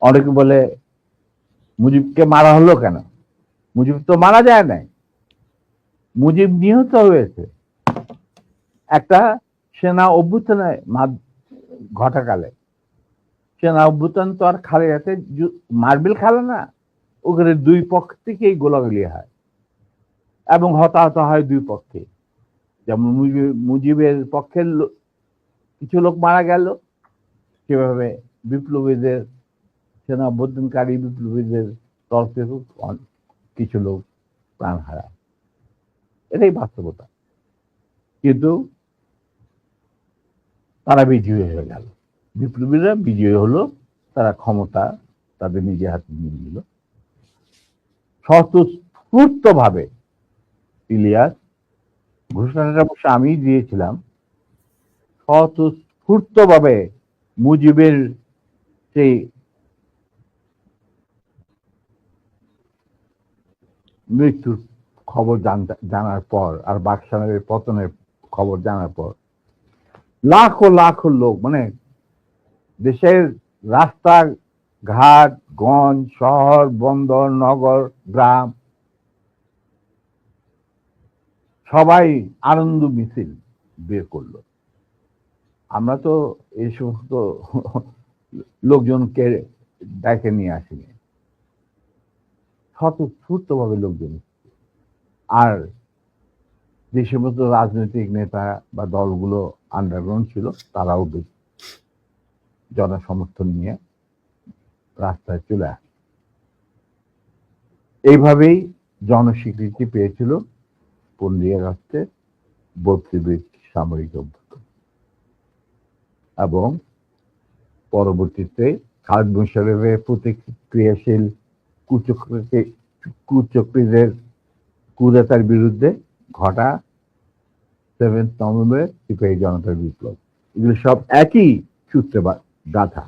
অনেকে বলে, মুজিবকে মারা হলো কেন? মুজিব তো মারা যায় নাই। মুজিব নিহত হয়েছে। একটা সেনা অভ্যুত্থানে ঘটাকালে। সেনা অভ্যুত্থান তো আর খালে যাতে মার্বেল খেলে না, ওখানে দুই পক্ষ থেকেই গোলাগুলি হয় এবং হতাহত হয় দুই পক্ষে। যেমন মুজিব- মুজিবের পক্ষের কিছু লোক মারা গেল, সেভাবে বিপ্লবীদের সেনা অভ্যুত্থানকারী বিপ্লবীদের তরফ থেকে কিছু লোক প্রাণ হারায়। এটাই বাস্তবতা। কিন্তু তারা বিজয়ী হয়ে গেল। বিপ্লবীরা বিজয়ী হলো, তারা ক্ষমতা তাদের নিজে হাতে নিয়ে নিল। স্বতঃস্ফূর্ত ভাবে ইলিয়াস ঘোষণাটা অবশ্য আমি দিয়েছিলাম স্বতঃস্ফূর্ত ভাবে মুজিবের সেই মৃত্যুর খবর জানার পর, আর বাকশালের পতনের খবর জানার পর, লাখো লাখো লোক মানে দেশের রাস্তা ঘাট গঞ্জ, শহর, বন্দর, নগর, গ্রাম, সবাই আনন্দ মিছিল বের করল। আমরা তো এই সমস্ত লোকজনকে ডেকে নিয়ে আসিনি। স্বতঃস্ফূর্ত ভাবে লোকজন। আর যে সমস্ত রাজনৈতিক নেতা বা দলগুলো আন্ডারগ্রাউন্ড ছিল, তারাও বেশ জনসমর্থন নিয়ে রাস্তায় চলে আসে। এইভাবেই জনস্বীকৃতি পেয়েছিল পনেরোই আগস্টে বত্রিশ সামরিক অভ্যুত্থান। এবং পরবর্তীতে খালেদ মুশারফের প্রতিক্রিয়াশীল কুচক্রকে, কুচক্রীদের কুদাতার বিরুদ্ধে ঘটা সেভেন্থ নভেম্বর সিপাহী জনতার বিপ্লব। এগুলো সব একই সূত্রে গাথা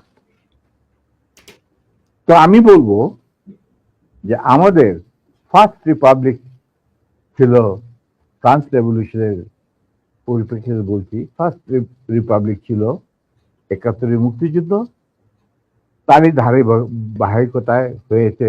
তো আমি বলব যে আমাদের ফার্স্ট রিপাবলিক ছিল ফ্রান্স রেভলিউশনের পরিপ্রেক্ষিতে বলছি, ফার্স্ট রিপাবলিক ছিল একাত্তরের মুক্তিযুদ্ধ। তারই ধারে বাহিকতায় হয়েছে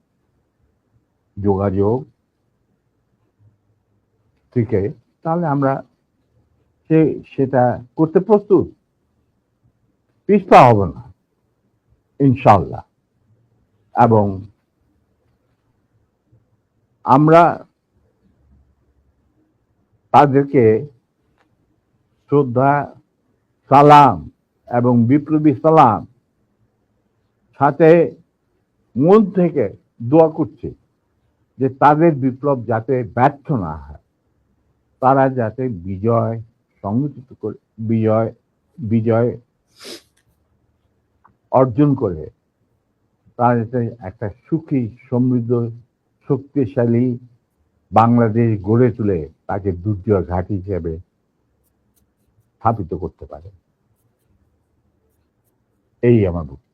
যোগাযোগ, থেকে তাহলে আমরা সে, সেটা করতে প্রস্তুত। পিছপা হব না ইনশাল্লাহ এবং আমরা তাদেরকে শ্রদ্ধা, সালাম এবং বিপ্লবী সালাম সাথে মন থেকে দোয়া করছি। যে তাদের বিপ্লব যাতে ব্যর্থ না হয়, তারা যাতে বিজয় সংগঠিত করে, বিজয় বিজয় অর্জন করে, তারা যাতে একটা সুখী, সমৃদ্ধ, শক্তিশালী বাংলাদেশ গড়ে তুলে তাকে দুর্যোগ ঘাঁটি হিসেবে স্থাপিত করতে পারে। এই আমার বক্তব্য।